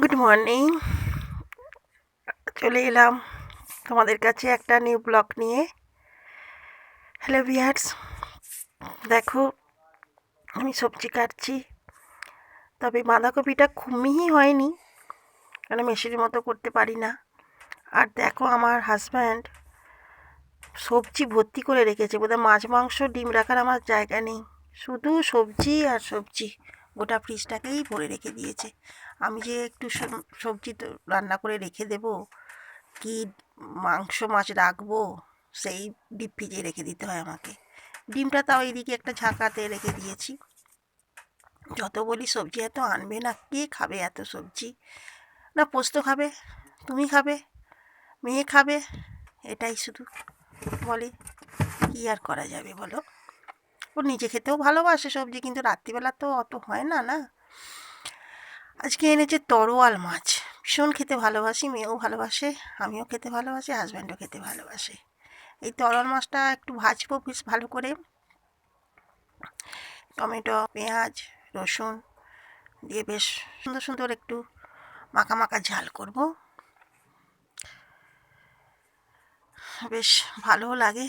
Good morning চলে এলাম তোমাদের কাছে একটা নিউ ব্লগ নিয়ে। হ্যালো ভিয়ার্স দেখো আমি সবজি কাটছি। তবে বাঁধাকপিটা খুব মিহি হয়নি কারণ মেশিনের মতো করতে পারি না। আর দেখো আমার হাজব্যান্ড সবজি ভর্তি করে রেখেছে, বোধহয় মাছ, মাংস, ডিম রাখার আমার জায়গা নেই। শুধু সবজি আর সবজি। গোটা ফ্রিজটাকেই ভরে রেখে দিয়েছে। আমি যে একটু সবজি রান্না করে রেখে দেব, কি মাংস, মাছ রাখব, সেই ডিপ ফ্রিজে রেখে দিতে হয় আমাকে। ডিমটা তাও এইদিকে একটা ঝাঁকাতে রেখে দিয়েছি। যত বলি সবজি এত আনবে না, কে খাবে এত সবজি? না, পোস্ত খাবে, তুমি খাবে, মেয়ে খাবে, এটাই শুধু। বলে, কী আর করা যাবে বলো? ও নিজে খেতেও ভালোবাসে সবজি কিন্তু রাত্রিবেলা তো অত হয় না না? আজকে এনেছে তরোয়াল মাছ। ভীষণ খেতে ভালোবাসি, মেয়েও ভালোবাসে, আমিও খেতে ভালোবাসি হাজব্যান্ডও খেতে ভালোবাসে। এই তরোয়াল মাছটা একটু ভাজবো বেশ ভালো করে। টমেটো, পেঁয়াজ, রসুন দিয়ে বেশ সুন্দর সুন্দর একটু মাখা মাখা ঝাল করব। বেশ ভালোও লাগে।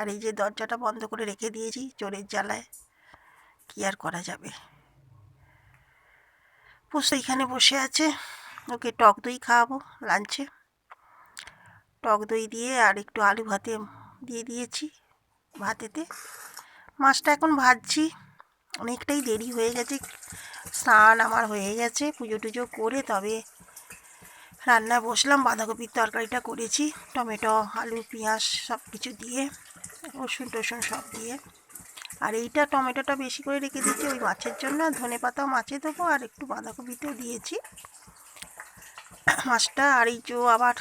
আর এই যে দরজাটা বন্ধ করে রেখে দিয়েছি চোরের জ্বালায়, কী আর করা যাবে? পোস্ত এখানে বসে আছে, ওকে টক দই খাওয়াবো লাঞ্চে টক দই দিয়ে আর একটু আলু ভাতে দিয়ে দিয়েছি ভাতেতে। মাছটা এখন ভাজছি, অনেকটাই দেরি হয়ে গেছে, স্নান আমার হয়ে গেছে, পুজো টুজো করে তবে রান্না বসলাম, বাঁধাকপির তরকারিটা করেছি, টমেটো, আলু, পেঁয়াজ সব কিছু দিয়ে। রসুন, টসুন সব দিয়ে। আর এইটা টমেটোটা বেশি করে রেখে দিয়েছি ওই মাছের জন্য। ধনে পাতাও মাছে দেবো আর একটু বাঁধাকপিতেও দিয়েছি। মাছটা আর এই যে আবার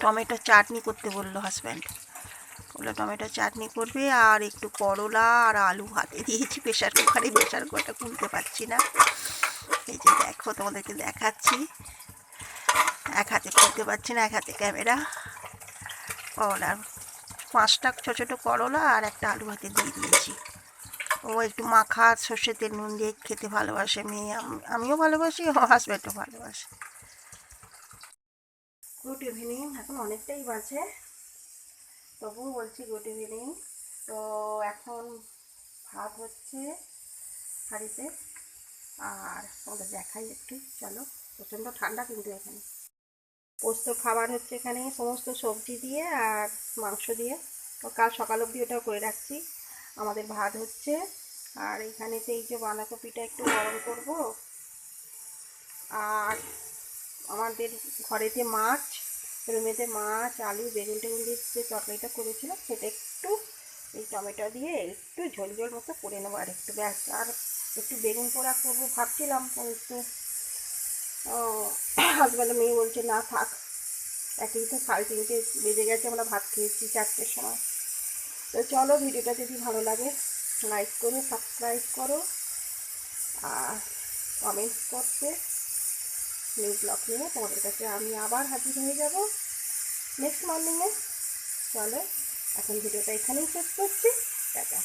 টমেটো চাটনি করতে বলল হাজব্যান্ড বলল, টমেটো চাটনি করবে আর একটু করলা আর আলু হাতে দিয়েছি। প্রেশার কুকারে প্রেশার কুকারটা খুলতে পারছি না। এই যে দেখো, তোমাদেরকে দেখাচ্ছি। এক হাতে খুলতে পারছি না, এক হাতে ক্যামেরা। করলা পাঁচটা ছোটো ছোটো করলা আর একটা আলু হাতে দিয়ে দিয়েছি। ও একটু মাখা সর্ষের তেল নুন দিয়ে খেতে ভালোবাসে মেয়ে। আমিও ভালোবাসি, ও হাজব্যান্ডও ভালোবাসে। গুড ইভিনিং এখন অনেকটাই বাজে। তবুও বলছি গুড ইভিনিং তো এখন ভাত হচ্ছে হাঁড়িতে। আর তোমাদের দেখাই একটু, চলো। প্রচণ্ড ঠান্ডা কিন্তু এখানে। পোস্ত খাবার হচ্ছে এখানে, সমস্ত সবজি দিয়ে আর মাংস দিয়ে। তো কাল সকাল অবধি ওটাও করে রাখছি। আমাদের ভাত হচ্ছে। আর এখানেতে এই যে বাঁধাকপিটা একটু গরম করব। আর আমাদের ঘরেতে মাছ, রুমেতে মাছ, আলু, বেগুন টেগুন দিয়ে যে তরকারিটা করেছিলাম, সেটা একটু এই টমেটো দিয়ে একটু ঝোল ঝোল মতো করে নেব। আর একটু ব্যাস, আর একটু বেগুন পোড়া করব ভাবছিলাম, কিন্তু হাজব্যান্ড মেয়ে বলছে, না, থাক। একই তো সাড়ে তিনটে বেজে গেছে, আমরা ভাত খেয়েছি চারটের সময়। তো চলো ভিডিওটা যদি ভালো লাগে লাইক করো সাবস্ক্রাইব করো, আর কমেন্টস করতে নিউ ব্লগ নিয়ে তোমাদের কাছে আমি আবার হাজির হয়ে যাব নেক্সট মর্নিংয়ে চলো, এখন ভিডিওটা এখানেই শেষ করছি। টাটা।